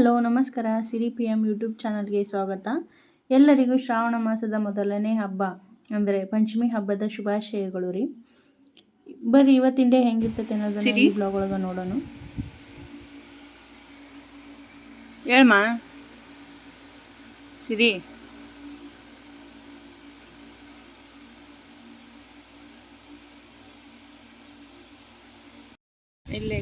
Hello ನಮಸ್ಕಾರ. ಸಿರಿ P M YouTube ಚಾನಲ್ಗೆ ಸ್ವಾಗತ. ಎಲ್ಲರಿಗೂ ಶ್ರಾವಣ ಮಾಸದ ಮೊದಲನೇ ಹಬ್ಬ ಅಂದರೆ ಪಂಚಮಿ ಹಬ್ಬದ ಶುಭಾಶಯಗಳು ರೀ. ಬರ್ರಿ ಇವತ್ತಿನ ಡೇ ಹೆಂಗಿರ್ತೈತೆ ಅನ್ನೋದನ್ನ ಸಿರಿ? ಈ ಬ್ಲಾಗ್ ಒಳಗೆ ನೋಡೋಣ. ಹೇಳ್ಮ? ಸಿರಿ? ಇಲ್ಲೇ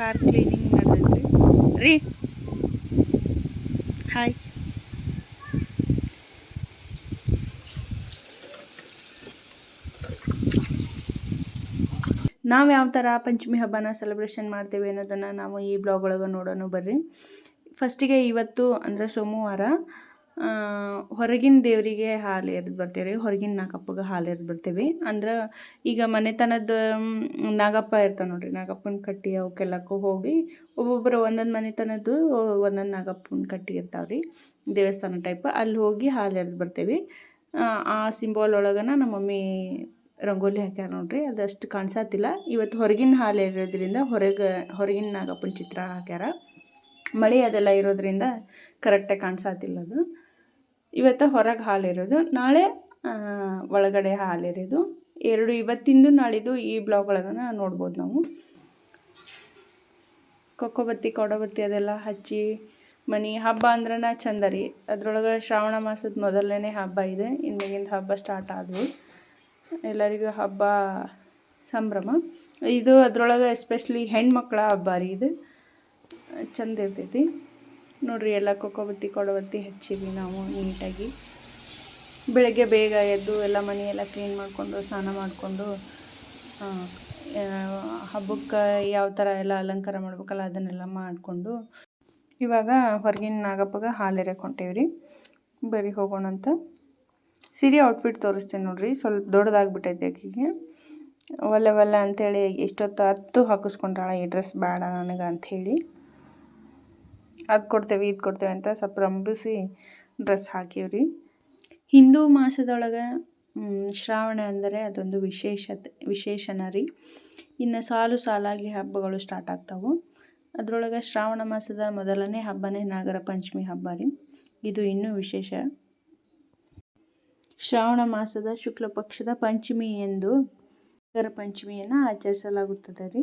ಕಾರ್ ಕ್ಲೀನಿಂಗ್ ಮಾಡ್ರಿ ರೀ? ಹಾಯ್ ನಾವು ಯಾವ ಥರ ಪಂಚಮಿ ಹಬ್ಬನ ಸೆಲೆಬ್ರೇಷನ್ ಮಾಡ್ತೇವೆ ಅನ್ನೋದನ್ನು ನಾವು ಈ ಬ್ಲಾಗ್ ಒಳಗೆ ನೋಡೋಣ ಬರ್ರಿ. ಫಸ್ಟಿಗೆ ಇವತ್ತು ಅಂದರೆ ಸೋಮವಾರ ಹೊರಗಿನ ದೇವರಿಗೆ ಹಾಲು ಎರೆದು ಬರ್ತೀವಿ ಹೊರಗಿನ ನಾಗಪ್ಪಗೆ ಹಾಲು ಎರೆದು ಬರ್ತೀವಿ. ಅಂದ್ರೆ ಈಗ ಮನೆತನದ ನಾಗಪ್ಪ ಇರ್ತಾನೆ ನೋಡ್ರಿ ನಾಗಪ್ಪನ ಕಟ್ಟಿ ಅವಕ್ಕೆಲ್ಲಕ್ಕೂ ಹೋಗಿ ಒಬ್ಬೊಬ್ಬರು ಒಂದೊಂದು ಮನೆತನದ್ದು ಒಂದೊಂದು ನಾಗಪ್ಪನ ಕಟ್ಟಿ ಇರ್ತಾವೆ ರೀ ದೇವಸ್ಥಾನ ಟೈಪ್ ಅಲ್ಲಿ ಹೋಗಿ ಹಾಲು ಎರೆದು ಬರ್ತೀವಿ. ಆ, ಸಿಂಬಾಲ್ ಸಿಂಬಲ್ ಒಳಗನ ನಮ್ಮ ಮಮ್ಮಿ ರಂಗೋಲಿ ಹಾಕ್ಯಾರ ನೋಡ್ರಿ ಅದಷ್ಟು ಕಾಣಿಸತ್ತಿಲ್ಲ ಇವತ್ತು ಹೊರಗಿನ ಹಾಲು ಇರೋದ್ರಿಂದ ಹೊರಗೆ ಹೊರಗಿನ ನಾಗಪ್ಪನ ಚಿತ್ರ ಹಾಕ್ಯಾರ. ಮಳೆ ಅದೆಲ್ಲ ಇರೋದ್ರಿಂದ ಕರೆಕ್ಟಾಗಿ ಕಾಣಿಸತ್ತಿಲ್ಲ ಅದು. ಇವತ್ತು ಹೊರಗೆ ಹಾಲಿರೋದು ನಾಳೆ ಒಳಗಡೆ ಹಾಲಿರೋದು ಎರಡು ಇವತ್ತಿಂದು, ನಾಳಿದ್ದು ಈ ಬ್ಲಾಗ್ ಒಳಗನ ನೋಡ್ಬೋದು ನಾವು. ಕೊಕ್ಕೊಬತ್ತಿ ಕೊಡಬತ್ತಿ ಅದೆಲ್ಲ ಹಚ್ಚಿ ಮನೆ ಹಬ್ಬ ಅಂದ್ರನ ಚಂದ ರೀ. ಅದ್ರೊಳಗೆ ಶ್ರಾವಣ ಮಾಸದ ಮೊದಲನೇ ಹಬ್ಬ ಇದೆ. ಇನ್ಮೇಗಿಂದ ಹಬ್ಬ ಸ್ಟಾರ್ಟ್ ಆದವು. ಎಲ್ಲರಿಗೂ ಹಬ್ಬ ಸಂಭ್ರಮ. ಇದು ಅದರೊಳಗೆ ಎಸ್ಪೆಷಲಿ ಹೆಣ್ಮಕ್ಳ ಹಬ್ಬ ರೀ ಇದು. ಚಂದ ಇರ್ತೈತಿ. ನೋಡ್ರಿ ಎಲ್ಲ ಕೊಕ್ಕೊಬತ್ತಿ ಕೊಡಬತ್ತಿ ಹಚ್ಚಿವಿ ನಾವು ನೀಟಾಗಿ. ಬೆಳಗ್ಗೆ ಬೇಗ ಎದ್ದು ಎಲ್ಲ ಮನೆಯೆಲ್ಲ ಕ್ಲೀನ್ ಮಾಡಿಕೊಂಡು, ಸ್ನಾನ ಮಾಡಿಕೊಂಡು ಹಬ್ಬಕ್ಕೆ ಯಾವ ಥರ ಎಲ್ಲ ಅಲಂಕಾರ ಮಾಡ್ಬೇಕಲ್ಲ ಅದನ್ನೆಲ್ಲ ಮಾಡಿಕೊಂಡು ಇವಾಗ ಹೊರಗಿನ ನಾಗಪ್ಪಗೆ ಹಾಲು ಎರೆಕೊಂಟೇವ್ರಿ ಬರೀ ಹೋಗೋಣ ಅಂತ. ಸಿರಿ ಔಟ್ಫಿಟ್ ತೋರಿಸ್ತೀನಿ ನೋಡ್ರಿ, ಸ್ವಲ್ಪ ದೊಡ್ಡದಾಗ್ಬಿಟ್ಟೈತೆ ಆಕೆಗೆ ಒಲ್ಲೆ ಒಲ್ಲೆ ಅಂಥೇಳಿ ಎಷ್ಟೊತ್ತು ಹತ್ತು ಹಾಕಿಸ್ಕೊಂಡಾಳ ಈ ಡ್ರೆಸ್ ಬೇಡ ನನಗೆ ಅಂಥೇಳಿ ಅದು ಕೊಡ್ತೇವೆ, ಇದು ಕೊಡ್ತೇವೆ ಅಂತ ಸ್ವಲ್ಪ ರಂಬಿಸಿ ಡ್ರೆಸ್ ಹಾಕೀವ್ರಿ. ಹಿಂದೂ ಮಾಸದೊಳಗೆ ಶ್ರಾವಣ ಅಂದರೆ ಅದೊಂದು ವಿಶೇಷತೆ, ವಿಶೇಷನ ರೀ. ಇನ್ನು ಸಾಲು ಸಾಲಾಗಿ ಹಬ್ಬಗಳು ಸ್ಟಾರ್ಟ್ ಆಗ್ತಾವೆ. ಅದರೊಳಗೆ ಶ್ರಾವಣ ಮಾಸದ ಮೊದಲನೇ ಹಬ್ಬನೇ ನಾಗರ ಪಂಚಮಿ ಹಬ್ಬ ರೀ. ಇದು ಇನ್ನೂ ವಿಶೇಷ. ಶ್ರಾವಣ ಮಾಸದ ಶುಕ್ಲ ಪಕ್ಷದ ಪಂಚಮಿ ಎಂದು ನಾಗರ ಪಂಚಮಿಯನ್ನು ಆಚರಿಸಲಾಗುತ್ತದೆ ರೀ.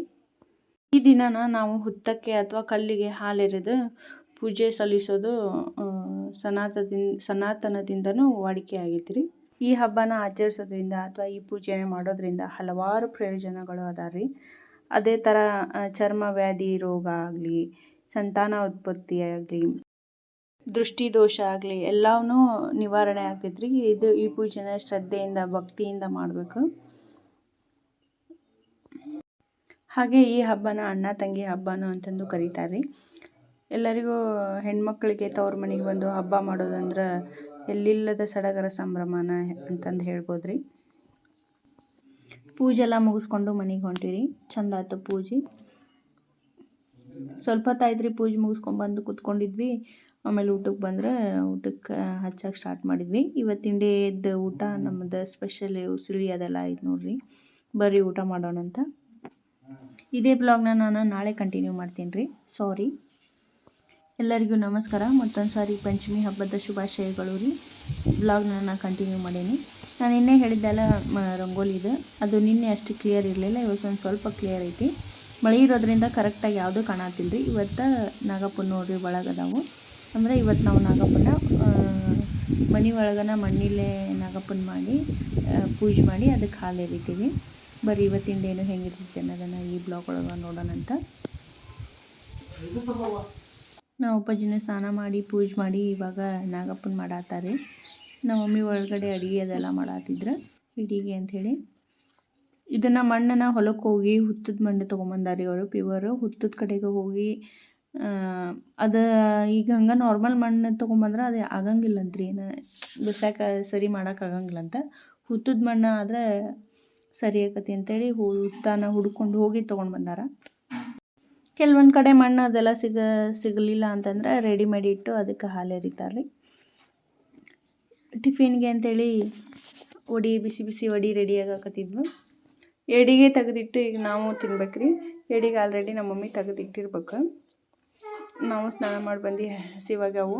ಈ ದಿನನ ನಾವು ಹುತ್ತಕ್ಕೆ ಅಥವಾ ಕಲ್ಲಿಗೆ ಹಾಲೆರೆದು ಪೂಜೆ ಸಲ್ಲಿಸೋದು ಸನಾತದಿಂದ ಸನಾತನದಿಂದ, ಸನಾತನದಿಂದನೂ ವಾಡಿಕೆ ಆಗೈತೆ ಈ ಹಬ್ಬನ ಆಚರಿಸೋದ್ರಿಂದ ಅಥವಾ ಈ ಪೂಜೆನ ಮಾಡೋದ್ರಿಂದ ಹಲವಾರು ಪ್ರಯೋಜನಗಳು ಅದಾವ ರೀ ಅದೇ ಥರ ಚರ್ಮ ವ್ಯಾಧಿ ರೋಗ ಆಗಲಿ, ಸಂತಾನ ಉತ್ಪತ್ತಿ ಆಗಲಿ, ದೃಷ್ಟಿ ದೋಷ ಆಗಲಿ ಎಲ್ಲವೂ ನಿವಾರಣೆ ಆಗ್ತೈತೆ ಇದು ಈ ಪೂಜೆನ ಶ್ರದ್ಧೆಯಿಂದ, ಭಕ್ತಿಯಿಂದ ಮಾಡಬೇಕು. ಹಾಗೆ ಈ ಹಬ್ಬನ ಅಣ್ಣ, ತಂಗಿ ಹಬ್ಬನೂ ಅಂತಂದು ಕರೀತಾರೆ. ಎಲ್ಲರಿಗೂ ಹೆಣ್ಮಕ್ಳಿಗೆ ತವ್ರ ಮನೆಗೆ ಬಂದು ಹಬ್ಬ ಮಾಡೋದಂದ್ರೆ ಎಲ್ಲಿಲ್ಲದ ಸಡಗರ ಸಂಭ್ರಮನ ಅಂತಂದು ಹೇಳ್ಬೋದು ರೀ ಪೂಜೆ ಎಲ್ಲ ಮುಗಿಸ್ಕೊಂಡು ಮನೆಗೆ ಹೊಂಟಿರಿ ಚಂದ ಆಯ್ತು ಪೂಜೆ. ಸ್ವಲ್ಪ ಹೊತ್ತಾಯ್ತು ರೀ ಪೂಜೆ ಮುಗಿಸ್ಕೊಂಡ್ಬಂದು ಕೂತ್ಕೊಂಡಿದ್ವಿ. ಆಮೇಲೆ ಊಟಕ್ಕೆ ಬಂದ್ರೆ ಊಟಕ್ಕೆ ಹಚ್ಚಕ್ಕೆ ಸ್ಟಾರ್ಟ್ ಮಾಡಿದ್ವಿ. ಇವತ್ತಿನ ಡೇದ ಊಟ ನಮ್ಮದು ಸ್ಪೆಷಲ್ ಉಸಿಳಿ ಅದೆಲ್ಲ ಆಯ್ತು ನೋಡ್ರಿ. ಬರ್ರಿ ಊಟ ಮಾಡೋಣ ಅಂತ ಇದೇ ಬ್ಲಾಗ್ನ ನಾನು ನಾಳೆ ಕಂಟಿನ್ಯೂ ಮಾಡ್ತೀನಿ ರೀ. ಸಾರಿ ಎಲ್ಲರಿಗೂ ನಮಸ್ಕಾರ. ಮತ್ತೊಂದು ಸಾರಿ ಪಂಚಮಿ ಹಬ್ಬದ ಶುಭಾಶಯಗಳು ರೀ. ಬ್ಲಾಗ್ನ ನಾನು ಕಂಟಿನ್ಯೂ ಮಾಡೀನಿ. ನಾನು ಇನ್ನೇ ಹೇಳಿದ್ದೆಲ್ಲ, ಮ ರಂಗೋಲಿದು ಅದು ನಿನ್ನೆ ಅಷ್ಟು ಕ್ಲಿಯರ್ ಇರಲಿಲ್ಲ. ಇವತ್ತು ಒಂದು ಸ್ವಲ್ಪ ಕ್ಲಿಯರ್ ಐತಿ. ಮಳೆ ಇರೋದ್ರಿಂದ ಕರೆಕ್ಟಾಗಿ ಯಾವುದೂ ಕಾಣತ್ತಿಲ್ಲ ರೀ ಇವತ್ತು ನಾಗಪ್ಪನ ನೋಡ್ರಿ ಒಳಗದಾವು. ಅಂದರೆ ಇವತ್ತು ನಾವು ನಾಗಪ್ಪನ ಮನೆ ಒಳಗನ ಮಣ್ಣಿಲ್ಲೇ ನಾಗಪ್ಪನ ಮಾಡಿ ಪೂಜೆ ಮಾಡಿ ಅದಕ್ಕೆ ಹಾಲು ಎರಿತೀವಿ. ಬರೀ ಇವತ್ತಿಂದ ಏನು ಹೆಂಗಿರ್ತೈತೆ ಅನ್ನೋದನ್ನು ಈ ಬ್ಲಾಗ್ ಒಳಗೆ ನೋಡೋಣ ಅಂತ. ನಾವು ಅಪ್ಪಾಜಿನ ಸ್ನಾನ ಮಾಡಿ, ಪೂಜೆ ಮಾಡಿ ಇವಾಗ ನಾಗಪ್ಪನ ಮಾಡಾತಾರೆ. ನಮ್ಮ ಮಮ್ಮಿ ಒಳಗಡೆ ಅಡುಗೆ ಅದೆಲ್ಲ ಮಾಡಾತಿದ್ರು. ಇಡಿಗೆ ಅಂಥೇಳಿ ಇದನ್ನು ಮಣ್ಣನ್ನು ಹೊಲಕ್ಕೆ ಹೋಗಿ ಹುತ್ತದ ಮಣ್ಣು ತೊಗೊಂಬಂದಾರಿ ಅವರು ಪಿವರು ಹುತ್ತದ ಕಡೆಗೆ ಹೋಗಿ ಅದು ಈಗ ಹಂಗೆ ನಾರ್ಮಲ್ ಮಣ್ಣು ತೊಗೊಂಬಂದ್ರೆ ಅದು ಆಗಂಗಿಲ್ಲಂತ್ರಿ. ಏನು ಬಿಸಾಕ ಸರಿ ಮಾಡೋಕ್ಕಾಗಂಗಿಲ್ಲ ಅಂತ ಹುತ್ತದ ಮಣ್ಣು ಆದರೆ ಸರಿ ಆಕತಿ ಅಂತೇಳಿ ಹುತ್ತಾನ ಹುಡ್ಕೊಂಡು ಹೋಗಿ ತೊಗೊಂಡು ಬಂದಾರ. ಕೆಲವೊಂದು ಕಡೆ ಮಣ್ಣು ಅದೆಲ್ಲ ಸಿಗ, ಸಿಗಲಿಲ್ಲ ಅಂತಂದ್ರೆ ರೆಡಿಮೇಡ್ ಇಟ್ಟು ಅದಕ್ಕೆ ಹಾಲು ಎರಿತಾರೆ ರೀ ಟಿಫಿನ್ಗೆ ಅಂತೇಳಿ ಒಡಿ ಬಿಸಿ ಬಿಸಿ ಒಡಿ ರೆಡಿ ಆಗಾಕತ್ತಿದ್ವು ಎಡಿಗೆ ತೆಗೆದಿಟ್ಟು ಈಗ ನಾವು ತಿನ್ಬೇಕ್ರಿ. ಎಡಿಗೆ ಆಲ್ರೆಡಿ ನಮ್ಮ ಮಮ್ಮಿ ತೆಗೆದಿಟ್ಟಿರ್ಬೇಕು. ನಾವು ಸ್ನಾನ ಮಾಡಿ ಬಂದು ಹಸಿವಾಗ್ಯಾವು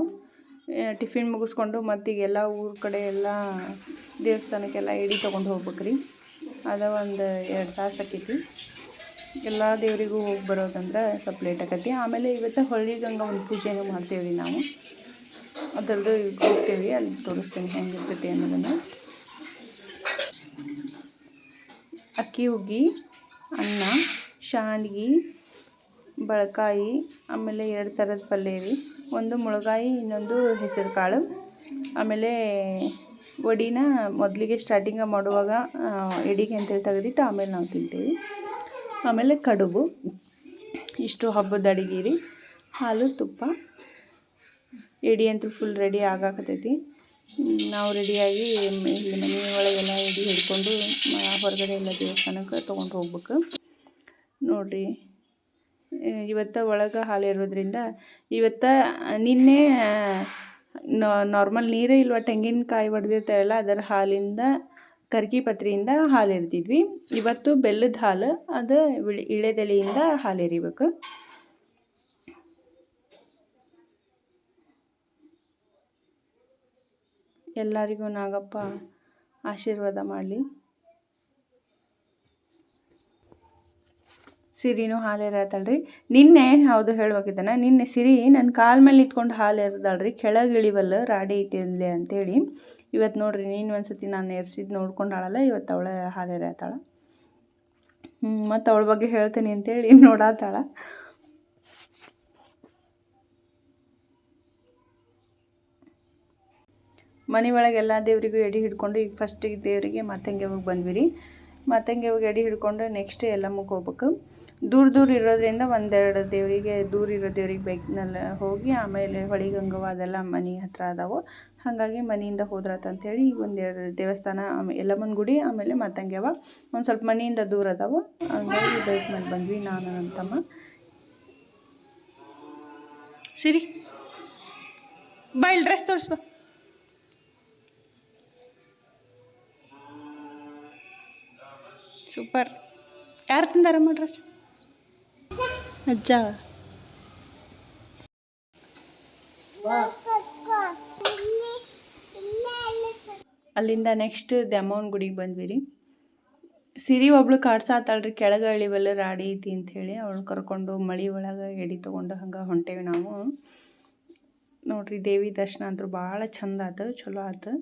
ಟಿಫಿನ್ ಮುಗಿಸ್ಕೊಂಡು ಮತ್ತೀಗೆಲ್ಲ ಊರ ಕಡೆ ಎಲ್ಲ ದೇವಸ್ಥಾನಕ್ಕೆಲ್ಲ ಎಡಿ ತೊಗೊಂಡು ಹೋಗ್ಬೇಕ್ರಿ. ಅದ ಒಂದು ಎರಡು ತಾಸು ಆಕೈತಿ. ಎಲ್ಲ ದೇವರಿಗೂ ಹೋಗಿ ಬರೋದಂದ್ರೆ ಸ್ವಲ್ಪ ಲೇಟ್ ಆಕತಿ. ಆಮೇಲೆ ಇವತ್ತು ಹೊಳ್ಳಿ ಗಂಗಾ ಒಂದು ಪೂಜೆನೂ ಮಾಡ್ತೀವಿ ನಾವು? ಅದರದ್ದು ಹೋಗ್ತೀವಿ ಅಲ್ಲಿ ತೋರಿಸ್ತೀನಿ ಹೆಂಗಿರ್ತೈತಿ ಅನ್ನೋದನ್ನು. ಅಕ್ಕಿ ಹುಗ್ಗಿ, ಅನ್ನ ಶಾಂಡ್ಗಿ ಬಳಕಾಯಿ, ಆಮೇಲೆ ಎರಡು ಥರದ ಪಲ್ಯ ರೀ ಒಂದು ಮುಳಗಾಯಿ, ಇನ್ನೊಂದು ಹೆಸರು ಕಾಳು ಆಮೇಲೆ ವಡಿನ ಮೊದಲಿಗೆ ಸ್ಟಾರ್ಟಿಂಗ ಮಾಡುವಾಗ ಎಡಿಗೆ ಅಂತೇಳಿ ತೆಗೆದಿಟ್ಟು ಆಮೇಲೆ ನಾವು ತಿಂತೀವಿ. ಆಮೇಲೆ ಕಡುಬು. ಇಷ್ಟು ಹಬ್ಬದ ಅಡಿಗೆ ರೀ. ಹಾಲು, ತುಪ್ಪ. ಎಡಿ ಅಂತೂ ಫುಲ್ ರೆಡಿ ಆಗಾಕತೈತಿ. ನಾವು ರೆಡಿಯಾಗಿ ಇಲ್ಲಿ ಮನೆ ಒಳಗೆಲ್ಲ ಎಡಿ ಹಿಡ್ಕೊಂಡು ಹೊರಗಡೆ ಎಲ್ಲ ದೇವಸ್ಥಾನಕ್ಕೆ ತೊಗೊಂಡು ಹೋಗ್ಬೇಕು. ನೋಡಿರಿ, ಇವತ್ತು ಒಳಗೆ ಹಾಲು ಇರೋದ್ರಿಂದ ಇವತ್ತು ನಿನ್ನೆ ನಾರ್ಮಲ್ ನೀರೇ ಇಲ್ವ ತೆಂಗಿನಕಾಯಿ ಹೊಡೆದಿರ್ತಾವಲ್ಲ ಅದರ ಹಾಲಿಂದ ಕರ್ಕಿ ಪತ್ರಿಯಿಂದ ಹಾಲು ಇವತ್ತು ಬೆಲ್ಲದ ಹಾಲು, ಅದು ಇಳೆದೆಲೆಯಿಂದ ಹಾಲು ಎರಿಬೇಕು ಎಲ್ಲರಿಗೂ ನಾಗಪ್ಪ ಆಶೀರ್ವಾದ ಮಾಡಲಿ. ಸಿರಿನೂ ಹಾಲು ಎರೆಯತ್ತಳ್ರಿ ನಿನ್ನೆ ಹೌದು ಹೇಳ್ಬೇಕಿದ್ದಾನೆ ನಿನ್ನೆ ಸಿರಿ ನನ್ನ ಕಾಲ ಮೇಲೆ ನಿಂತ್ಕೊಂಡು ಹಾಲು ಎರೆದಾಳ್ರಿ ಕೆಳಗೆ ಇಳಿವಲ್ಲ ರಾಡಿ ಐತಿ ಅಂತೇಳಿ. ಇವತ್ತು ನೋಡ್ರಿ, ನೀನು ಒಂದ್ಸತಿ ನಾನು ಎರ್ಸಿದ್ದು ನೋಡ್ಕೊಂಡಾಳಲ್ಲ ಇವತ್ತು ಅವಳ ಹಾಲು ಹ್ಞೂ ಮತ್ತು ಅವಳ ಬಗ್ಗೆ ಹೇಳ್ತೀನಿ ಅಂತೇಳಿ ನೋಡಾತಾಳ. ಮನೆ ಒಳಗೆ ಎಲ್ಲ ದೇವರಿಗೂ ಎಡೆ ಹಿಡ್ಕೊಂಡು ಈಗ ಫಸ್ಟಿಗೆ ದೇವರಿಗೆ ಮತ್ತಂಗೆ ಹೋಗಿ ಬಂದ್ವಿ ರೀ ಮತ್ತಂಗೆ ಗಡಿ ಎಡೆ ಹಿಡ್ಕೊಂಡು ನೆಕ್ಸ್ಟ್ ಎಲ್ಲಮ್ಮಕ್ಕೆ ಹೋಗ್ಬೇಕು ದೂರ ದೂರ ಇರೋದ್ರಿಂದ ಒಂದೆರಡು ದೇವರಿಗೆ ದೂರ ಇರೋ ದೇವ್ರಿಗೆ ಬೆಗ್ನಲ್ಲ ಹೋಗಿ ಆಮೇಲೆ ಹೊಳಿಗಂಗವ ಅದೆಲ್ಲ ಮನೆ ಹತ್ರ ಅದಾವೆ. ಹಾಗಾಗಿ ಮನೆಯಿಂದ ಹೋದ್ರಾತ ಅಂತೇಳಿ ಒಂದೆರಡು ದೇವಸ್ಥಾನ ಆಮೇಲೆ ಎಲ್ಲಮ್ಮನ ಗುಡಿ, ಆಮೇಲೆ ಮತ್ತಂಗೆವ ಒಂದು ಸ್ವಲ್ಪ ಮನೆಯಿಂದ ದೂರ ಅದಾವೆ. ಹಂಗಾಗಿ ಬೈಕ್ ಮೇಲೆ ಬಂದ್ವಿ ನಾನು ನನ್ನ ತಮ್ಮ. ಸಿರಿ. ಇಲ್ಲಿ ಡ್ರೆಸ್ ತೋರಿಸ್ಬಾ. ಸೂಪರ್. ಯಾರು ತಿಂದಾರ ಡ್ರೆಸ್ ಅಜ್ಜ. ಅಲ್ಲಿಂದ ನೆಕ್ಸ್ಟ್ ದ್ಯಾಮವ್ವನ ಗುಡಿಗೆ ಬಂದ್ವಿ ರೀ. ಸಿರಿ ಒಬ್ಳು ಕಾಡ್ಸಾತಾಳ್ರಿ, ಕೆಳಗೆ ಇಳಿವಲ್ಲ ರಾಡಿ ಐತಿ ಅಂಥೇಳಿ ಅವಳು ಕರ್ಕೊಂಡು ಮಳಿ ಒಳಗೆ ಎಡಿ ತೊಗೊಂಡು ಹಂಗೆ ಹೊಂಟೇವಿ ನಾವು. ನೋಡ್ರಿ ದೇವಿ ದರ್ಶನ ಅಂತೂ ಭಾಳ ಚಂದ ಆತು, ಚಲೋ ಆತು.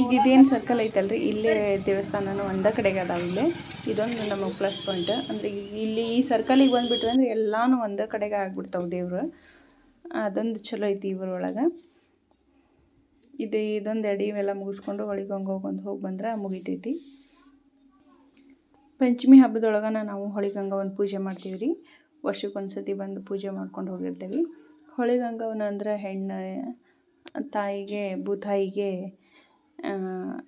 ಈಗ ಇದೇನು ಸರ್ಕಲ್ ಐತಲ್ರಿ? ಇಲ್ಲೇ ದೇವಸ್ಥಾನನೂ ಒಂದೇ ಕಡೆಗೆ ಅದಾವ ಇಲ್ಲಿ. ಇದೊಂದು ನಮಗೆ ಪ್ಲಸ್ ಪಾಯಿಂಟ್ ಅಂದರೆ ಇಲ್ಲಿ ಈ ಸರ್ಕಲಿಗೆ ಬಂದುಬಿಟ್ವಿ ಅಂದ್ರೆ ಎಲ್ಲಾನು ಒಂದೇ ಕಡೆಗೆ ಆಗ್ಬಿಡ್ತಾವೆ ದೇವರು. ಅದೊಂದು ಚಲೋ ಐತಿ ಇವ್ರೊಳಗೆ ಇದು ಇದೊಂದು ಎಡಿ ಇವೆಲ್ಲ ಮುಗಿಸ್ಕೊಂಡು ಹೊಳಿಗಂಗೆ ಹೋಗೊಂದು ಹೋಗಿ ಬಂದ್ರೆ ಮುಗಿತೈತಿ. ಪಂಚಮಿ ಹಬ್ಬದೊಳಗೆ ನಾವು ಹೊಳಿಗಂಗವನ್ನ ಪೂಜೆ ಮಾಡ್ತೀವಿ ರೀ ವರ್ಷಕ್ಕೊಂದು ಸತಿ ಬಂದು ಪೂಜೆ ಮಾಡ್ಕೊಂಡು ಹೋಗಿರ್ತೀವಿ. ಹೊಳಿಗಂಗವನ ಅಂದ್ರೆ ಹೆಣ್ಣು ತಾಯಿಗೆ ಭೂತಾಯಿಗೆ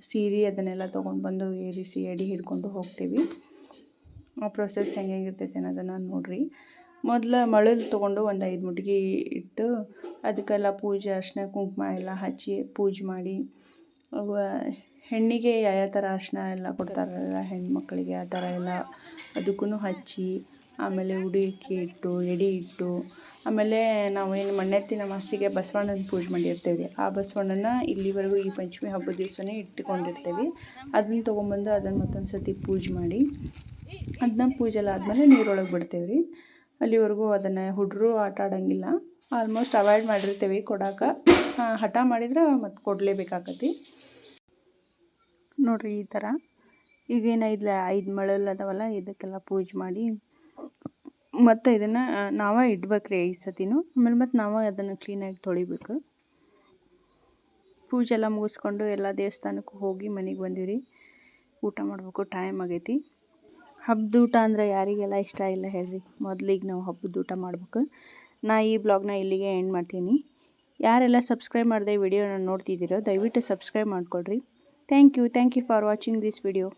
ಸೀರೆ ಅದನ್ನೆಲ್ಲ ತೊಗೊಂಡು ಬಂದು ಏರಿಸಿ, ಎಡಿ ಹಿಡ್ಕೊಂಡು ಹೋಗ್ತೀವಿ. ಆ ಪ್ರೊಸೆಸ್ ಹೆಂಗೆ ಹೆಂಗಿರ್ತೈತೆ ಅನ್ನೋದನ್ನು ನೋಡಿರಿ. ಮೊದಲು ಮಳಲು ತೊಗೊಂಡು ಒಂದು ಐದು ಮುಟ್ಗಿ ಇಟ್ಟು ಅದಕ್ಕೆಲ್ಲ ಪೂಜೆ, ಅರ್ಶಿನ, ಕುಂಕುಮ ಎಲ್ಲ ಹಚ್ಚಿ ಪೂಜೆ ಮಾಡಿ ಹೆಣ್ಣಿಗೆ ಯಾವ ಥರ ಅರ್ಶಿನ ಎಲ್ಲ ಕೊಡ್ತಾರಲ್ಲ, ಹೆಣ್ಮಕ್ಳಿಗೆ ಆ ಥರ ಎಲ್ಲ ಅದಕ್ಕೂ ಹಚ್ಚಿ ಆಮೇಲೆ ಅಕ್ಕಿ ಇಟ್ಟು, ಎಡೆ ಇಟ್ಟು, ಆಮೇಲೆ ನಾವು ಏನು ಮಣ್ಣೆತ್ತಿನ ಮಾಸಿಗೆ ಬಸವಣ್ಣನ ಪೂಜೆ ಮಾಡಿರ್ತೀವಿ. ಆ ಬಸವಣ್ಣನ ಇಲ್ಲಿವರೆಗೂ ಈ ಪಂಚಮಿ ಹಬ್ಬದ ದಿವಸನೇ ಇಟ್ಟುಕೊಂಡಿರ್ತೀವಿ. ಅದನ್ನ ತೊಗೊಂಬಂದು ಅದನ್ನು ಮತ್ತೊಂದು ಸತಿ ಪೂಜೆ ಮಾಡಿ, ಅದನ್ನ ಪೂಜೆ ಎಲ್ಲ ಆದಮೇಲೆ ನೀರೊಳಗೆ ಬಿಡ್ತೇವೆ ರೀ. ಅಲ್ಲಿವರೆಗೂ ಅದನ್ನು ಹುಡುಗರು ಆಟ ಆಡೋಂಗಿಲ್ಲ. ಆಲ್ಮೋಸ್ಟ್ ಅವಾಯ್ಡ್ ಮಾಡಿರ್ತೀವಿ. ಕೊಡೋಕೆ ಹಠ ಮಾಡಿದ್ರೆ ಮತ್ತೆ ಕೊಡಲೇಬೇಕಾಗತ್ತೆ ನೋಡಿರಿ ಈ ಥರ ಈಗೇನು ಐದು ಐದು ಮಳಲ್ ಅದಾವಲ್ಲ, ಇದಕ್ಕೆಲ್ಲ ಪೂಜೆ ಮಾಡಿ ಮತ್ತು ಇದನ್ನು ನಾವೇ ಇಡ್ಬೇಕು ರೀ ಐದು ಸತಿನೂ. ಆಮೇಲೆ ಮತ್ತು ನಾವೇ ಅದನ್ನು ಕ್ಲೀನಾಗಿ ತೊಳಿಬೇಕು. ಪೂಜೆ ಎಲ್ಲ ಮುಗಿಸ್ಕೊಂಡು ಎಲ್ಲ ದೇವಸ್ಥಾನಕ್ಕೂ ಹೋಗಿ ಮನೆಗೆ ಬಂದೀವಿ ರೀ ಊಟ ಮಾಡಬೇಕು ಟೈಮ್ ಆಗೈತಿ. ಹಬ್ಬದ ಊಟ ಅಂದರೆ ಯಾರಿಗೆಲ್ಲ ಇಷ್ಟ ಇಲ್ಲ ಹೇಳ್ರಿ. ಮೊದಲಿಗೆ ನಾವು ಹಬ್ಬದ ಊಟ ಮಾಡ್ಬೇಕು. ನಾ ಈ ಬ್ಲಾಗ್ನ ಇಲ್ಲಿಗೆ ಎಂಡ್ ಮಾಡ್ತೀನಿ. ಯಾರೆಲ್ಲ ಸಬ್ಸ್ಕ್ರೈಬ್ ಮಾಡದೆ ವಿಡಿಯೋನ ನೋಡ್ತಿದ್ದೀರೋ, ದಯವಿಟ್ಟು ಸಬ್ಸ್ಕ್ರೈಬ್ ಮಾಡ್ಕೊಳ್ರಿ. Thank you thank you for watching this video